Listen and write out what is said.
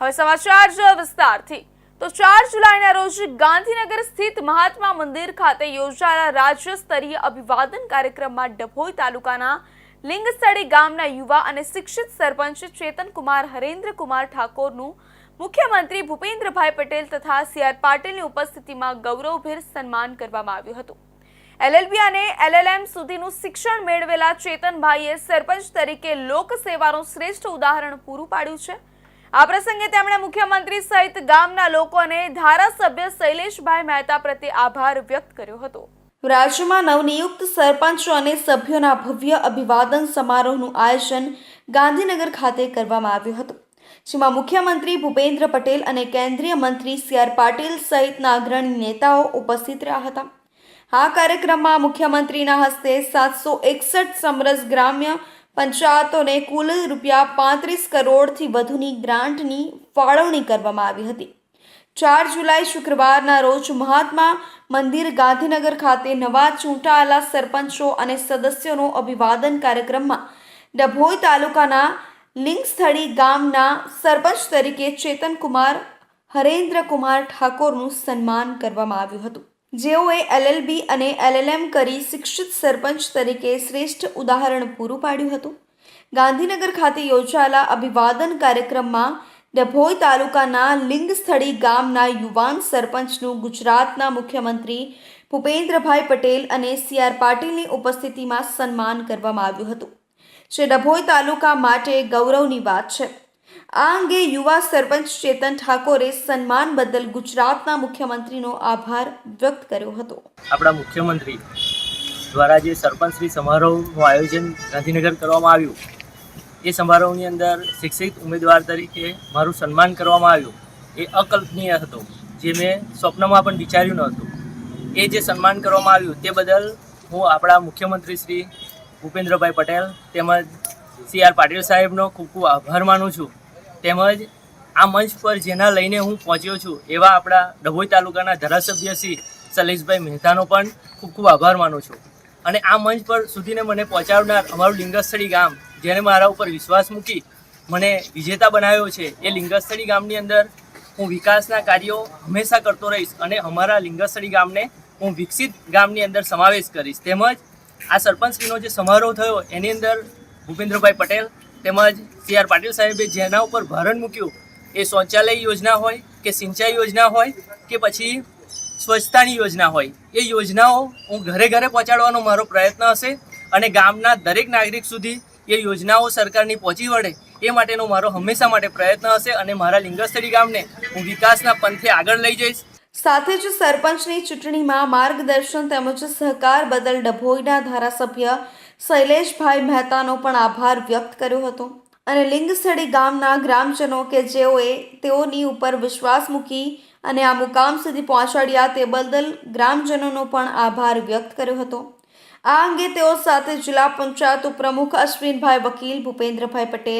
હવે સમાચાર વિસ્તારથી. તો ચાર જુલાઈના રોજ ગાંધીનગર સ્થિત મહાત્મા મંદિર ખાતે યોજાયેલા રાજ્ય સ્તરીય અભિવાદન કાર્યક્રમમાં ડભોઈ તાલુકાના લિંગસ્થળી ગામના યુવા અને શિક્ષિત સરપંચ ચેતનકુમાર હરેન્દ્રકુમાર ઠાકોરનું મુખ્યમંત્રી ભૂપેન્દ્રભાઈ પટેલ તથા સી આર પાટીલની ઉપસ્થિતિમાં ગૌરવભેર સન્માન કરવામાં આવ્યું હતું. એલએલબી અને એલએલએમ સુધીનું શિક્ષણ મેળવેલા ચેતનભાઈએ સરપંચ તરીકે લોક સેવાનું શ્રેષ્ઠ ઉદાહરણ પૂરું પાડ્યું છે. આ પ્રસંગે તેમણે મુખ્યમંત્રી સહિત ગામના લોકો અને ધારાસભ્ય શૈલેષભાઈ મહેતા પ્રત્યે આભાર વ્યક્ત કર્યો હતો. રાજ્યમાં નવનિયુક્ત સરપંચો અને સભ્યોના ભવ્ય અભિવાદન સમારોહનું આયોજન ગાંધીનગર ખાતે કરવામાં આવ્યું હતું. જેમાં મુખ્યમંત્રી ભૂપેન્દ્ર પટેલ અને કેન્દ્રીય મંત્રી સી આર પાટીલ સહિતના અગ્રણી નેતાઓ ઉપસ્થિત રહ્યા હતા. આ કાર્યક્રમમાં મુખ્યમંત્રીના હસ્તે સાતસો એકસઠ સમરસ ગ્રામ્ય પંચાયતોને કુલ રૂપિયા પાંત્રીસ કરોડથી વધુની ગ્રાન્ટની ફાળવણી કરવામાં આવી હતી. ચાર જુલાઈ શુક્રવારના રોજ મહાત્મા મંદિર ગાંધીનગર ખાતે નવા ચૂંટાયેલા સરપંચો અને સદસ્યોનો અભિવાદન કાર્યક્રમમાં ડભોઈ તાલુકાના લિંગસ્થળી ગામના સરપંચ તરીકે ચેતનકુમાર, હરેન્દ્રકુમાર ઠાકોરનું સન્માન કરવામાં આવ્યું હતું. જેઓએ એલએલબી અને એલએલએમ કરી શિક્ષિત સરપંચ તરીકે શ્રેષ્ઠ ઉદાહરણ પૂરું પાડ્યું હતું. ગાંધીનગર ખાતે યોજાયેલા અભિવાદન કાર્યક્રમમાં ડભોઈ તાલુકાના લિંગસ્થળી ગામના યુવાન સરપંચનું ગુજરાતના મુખ્યમંત્રી ભૂપેન્દ્રભાઈ પટેલ અને સી આર પાટીલની ઉપસ્થિતિમાં સન્માન કરવામાં આવ્યું હતું. જે ડભોઈ તાલુકા માટે ગૌરવની વાત છે. આ અંગે યુવા સરપંચ ચેતન ઠાકોરે સન્માન બદલ ગુજરાતના મુખ્યમંત્રીનો આભાર વ્યક્ત કર્યો હતો. આપણા મુખ્યમંત્રી દ્વારા જે સરપંચશ્રી સમારોહનું આયોજન ગાંધીનગર કરવામાં આવ્યું, એ સમારોહની અંદર શિક્ષિત ઉમેદવાર તરીકે મારું સન્માન કરવામાં આવ્યું. એ અકલ્પનીય હતો, જે મેં સ્વપ્નમાં પણ વિચાર્યું ન હતું એ જે સન્માન કરવામાં આવ્યું તે બદલ હું આપણા મુખ્યમંત્રી શ્રી ભૂપેન્દ્રભાઈ પટેલ તેમજ સી આર પાટીલ સાહેબનો ખૂબ ખૂબ આભાર માનું છું. તેમજ આ મંચ પર જેના લઈને હું પહોંચ્યો છું, એવા આપણા ડભોઈ તાલુકાના ધારાસભ્ય શ્રી શૈલેષભાઈ મહેતાનો પણ ખૂબ ખૂબ આભાર માનું છું. અને આ મંચ પર સુધીને મને પહોંચાડનાર અમારું લિંગસ્થળી ગામ, જેણે મારા ઉપર વિશ્વાસ મૂકી મને વિજેતા બનાવ્યો છે, એ લિંગસ્થળી ગામની અંદર હું વિકાસના કાર્યો હંમેશા કરતો રહીશ અને અમારા લિંગસ્થળી ગામને હું વિકસિત ગામની અંદર સમાવેશ કરીશ. તેમજ આ સરપંચશ્રીનો જે સમારોહ થયો, એની અંદર ભૂપેન્દ્રભાઈ પટેલ તેમજ સી આર પાટીલ સાહેબે જેના ઉપર ભારણ મૂક્યું, એ શૌચાલય યોજના હોય કે સિંચાઈ યોજના હોય કે પછી સ્વચ્છતાની યોજના હોય, એ યોજનાઓ હું ઘરે ઘરે પહોંચાડવાનો મારો પ્રયત્ન હશે અને ગામના દરેક નાગરિક સુધી એ યોજનાઓ સરકારની પહોંચી વળે, એ માટેનો મારો હંમેશા માટે પ્રયત્ન હશે અને મારા લિંગસ્થળી ગામને હું વિકાસના પંથે આગળ લઈ જઈશ. સાથે જ સરપંચની ચૂંટણીમાં માર્ગદર્શન તેમજ સહકાર બદલ ડભોઈના ધારાસભ્ય શૈલેષભાઈ મહેતાનો પણ આભાર વ્યક્ત કર્યો હતો. અને લિંગસડી ગામના ગ્રામજનો કે જેઓએ તેઓની ઉપર વિશ્વાસ મૂકી અને આ મુકામ સુધી પહોંચાડ્યા તે બદલ ગ્રામજનોનો પણ આભાર વ્યક્ત કર્યો હતો. આ અંગે તેઓ સાથે જિલ્લા પંચાયત ઉપપ્રમુખ અશ્વિનભાઈ વકીલ, ભૂપેન્દ્રભાઈ પટેલ